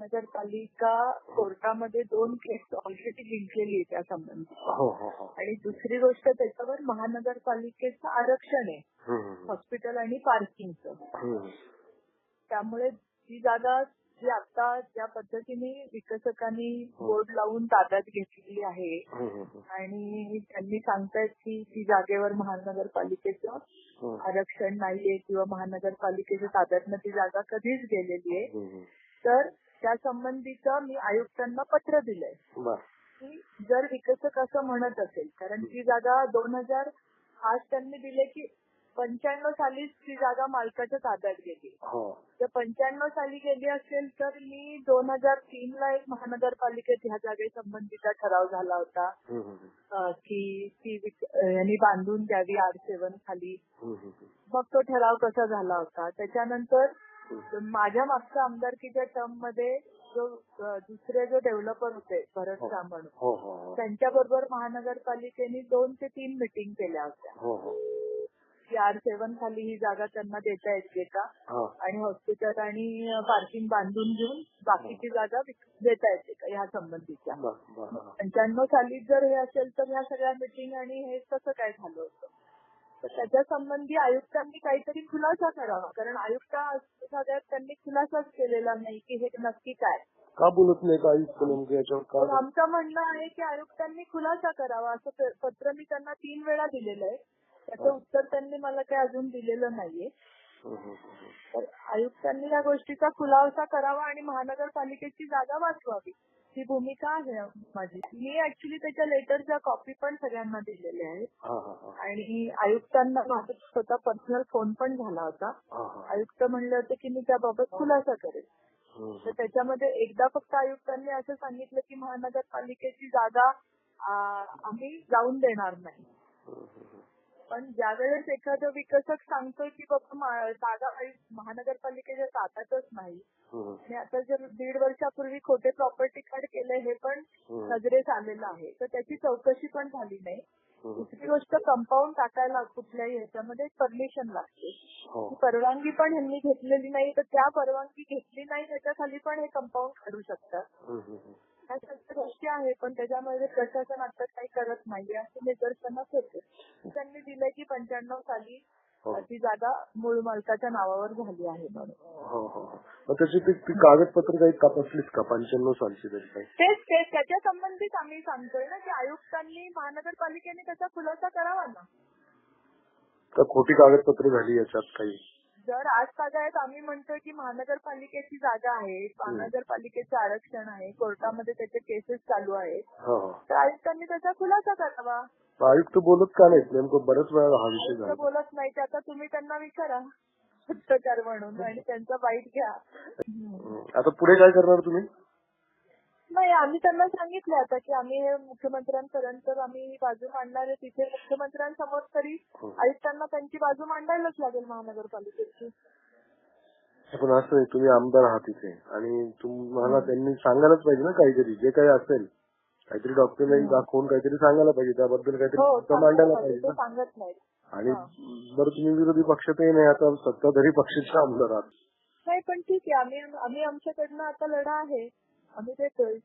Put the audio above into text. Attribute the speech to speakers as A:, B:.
A: नगरपालिका कोर्टामध्ये दोन केस ऑलरेडी जिंकलेली आहे त्या संबंधी.
B: हो हो हो.
A: आणि दुसरी गोष्ट त्याच्यावर महानगरपालिकेचं आरक्षण आहे.
B: हम्म,
A: हॉस्पिटल आणि पार्किंगचं.
B: हम्म.
A: त्यामुळे ती जागा जी आता ज्या पद्धतीने विकसकांनी बोर्ड लावून ताब्यात घेतलेली आहे
B: हम्म, हम्म,
A: आणि त्यांनी सांगतायत की ती जागेवर महानगरपालिकेचं
B: हम्म.
A: आरक्षण नाहीये किंवा महानगरपालिकेच्या ताब्यातनं ती जागा कधीच गेलेली आहे.
B: हम्म,
A: तर त्या संबंधीचं मी आयुक्तांना पत्र दिलंय.
B: बर.
A: की जर विकसक असं म्हणत असेल कारण ती जागा दोन हजार आज त्यांनी दिले की पंच्याण्णव सालीच ती जागा मालकाच्या ताब्यात गेली.
B: हो.
A: जर पंच्याण्णव साली गेली असेल तर मी दोन हजार तीन ला एक महानगरपालिकेत ह्या जागेसंबंधीचा ठराव झाला होता.
B: हम्म, हम्म,
A: अं, की ती विक- अं, यांनी बांधून द्यावी आर सेवन खाली.
B: हम्म, हम्म.
A: मग तो ठराव कसा झाला होता? त्याच्यानंतर माझ्या मागच्या आमदारकीच्या टर्ममध्ये जो दुसरे जो डेव्हलपर होते भरत शाह म्हणून
B: हो हो हो.
A: त्यांच्या बरोबर महानगरपालिकेने दोन ते तीन मिटिंग केल्या होत्या.
B: हो हो.
A: की आर सेवन खाली ही जागा त्यांना देता येते का?
B: हा.
A: आणि हॉस्पिटल आणि पार्किंग बांधून घेऊन बाकीची जागा देता येते का? ह्या संबंधीच्या. पंच्याण्णव साली जर हे असेल तर ह्या सगळ्या मिटिंग आणि हे कसं काय झालं होतं? तर त्याच्या संबंधी आयुक्तांनी काहीतरी खुलासा करावा. कारण आयुक्त सगळ्यात त्यांनी खुलासाच केलेला नाही की हे नक्की काय.
B: का बोलत नाही का आयुक्त नेमकं याच्यावर? का
A: आमचं म्हणणं आहे की आयुक्तांनी खुलासा करावा. असं प- पत्र मी त्यांना तीन वेळा दिलेलं आहे. त्याचं उत्तर त्यांनी मला काही अजून दिलेलं नाहीये. तर आयुक्तांनी या गोष्टीचा खुलासा करावा आणि महानगरपालिकेची जागा वाचवावी. ही भूमिका आहे माझी. मी ऍक्च्युली त्याच्या लेटरच्या कॉपी पण सगळ्यांना दिलेल्या आहेत.
B: हा हा हा.
A: आणि आयुक्तांना माझा स्वतः पर्सनल फोन पण झाला होता.
B: हा हा.
A: आयुक्त म्हणले होते की मी त्याबाबत खुलासा करेन.
B: हम्म,
A: तर त्याच्यामध्ये एकदा फक्त आयुक्तांनी असं सांगितलं की महानगरपालिकेची जागा आ, आम्ही जाऊन देणार नाही.
B: हम्म, हम्म.
A: पण ज्यावेळेस एखादं विकसक सांगतोय की बाबा जागा महानगरपालिकेच्या ताब्यातच नाही. आणि आता जर दीड वर्षापूर्वी खोटे प्रॉपर्टी कार्ड केले हे पण. नजरेस आलेलं आहे. तर त्याची चौकशी पण झाली नाही. दुसरी गोष्ट कंपाऊंड टाकायला कुठल्याही ह्याच्यामध्ये परमिशन लागते.
B: हो.
A: परवानगी पण ह्यांनी घेतलेली नाही. तर त्या परवानगी घेतली नाही त्याच्याखाली पण हे कंपाऊंड काढू शकतात. सगळ्या गोष्टी आहे पण त्याच्यामध्ये प्रशासन आता काही करत नाहीये असं निदर्शनास होते. त्यांनी दिलंय की पंच्याण्णव साली
B: हो.
A: ती जागा मूळ मालकाच्या नावावर झाली आहे म्हणून.
B: हो हो. मग त्याची ती ती कागदपत्र काही तपासलीच का? पंच्याण्णव सालची तरी काही?
A: तेच तेच. त्याच्या संबंधित आम्ही सांगतोय ना की आयुक्तांनी महानगरपालिकेने त्याचा खुलासा करावा ना.
B: का खोटी कागदपत्र झाली याच्यात काही?
A: जर आज तागायत आम्ही म्हणतोय की महानगरपालिकेची जागा आहे महानगरपालिकेचं आरक्षण आहे कोर्टामध्ये त्याचे केसेस चालू आहेत.
B: हो हो.
A: तर आयुक्तांनी त्याचा खुलासा करावा.
B: मग आयुक्त बोलत का नाहीत? नेमकं बऱ्याच वेळा हा विषय
A: बोलत नाही ते आता तुम्ही त्यांना विचारा. पत्रकार म्हणून आणि त्यांचा बाईट घ्या. हम्म.
B: आता पुढे काय करणार तुम्ही?
A: नाही आम्ही त्यांना सांगितलं आता की आम्ही मुख्यमंत्र्यांपर्यंत आम्ही बाजू मांडणार आहे तिथे. मुख्यमंत्र्यांसमोर तरी. आयुक्तांना त्यांची बाजू मांडायलाच लागेल महानगरपालिकेची.
B: पण असं आहे तुम्ही आमदार आहात इथे आणि तुम्हाला त्यांनी सांगायलाच पाहिजे ना काहीतरी जे काही असेल. काहीतरी डॉक्युमेंट दाखवून काहीतरी सांगायला पाहिजे त्याबद्दल काहीतरी
A: हो
B: मांडायला पाहिजे
A: सांगत नाही
B: आणि बरं तुम्ही विरोधी पक्षातही नाही आता सत्ताधारी पक्षाचे आमदार आहात.
A: नाही पण ठीक आहे आम्ही आम्ही आमच्याकडनं आता लढा आहे. आम्ही देतोय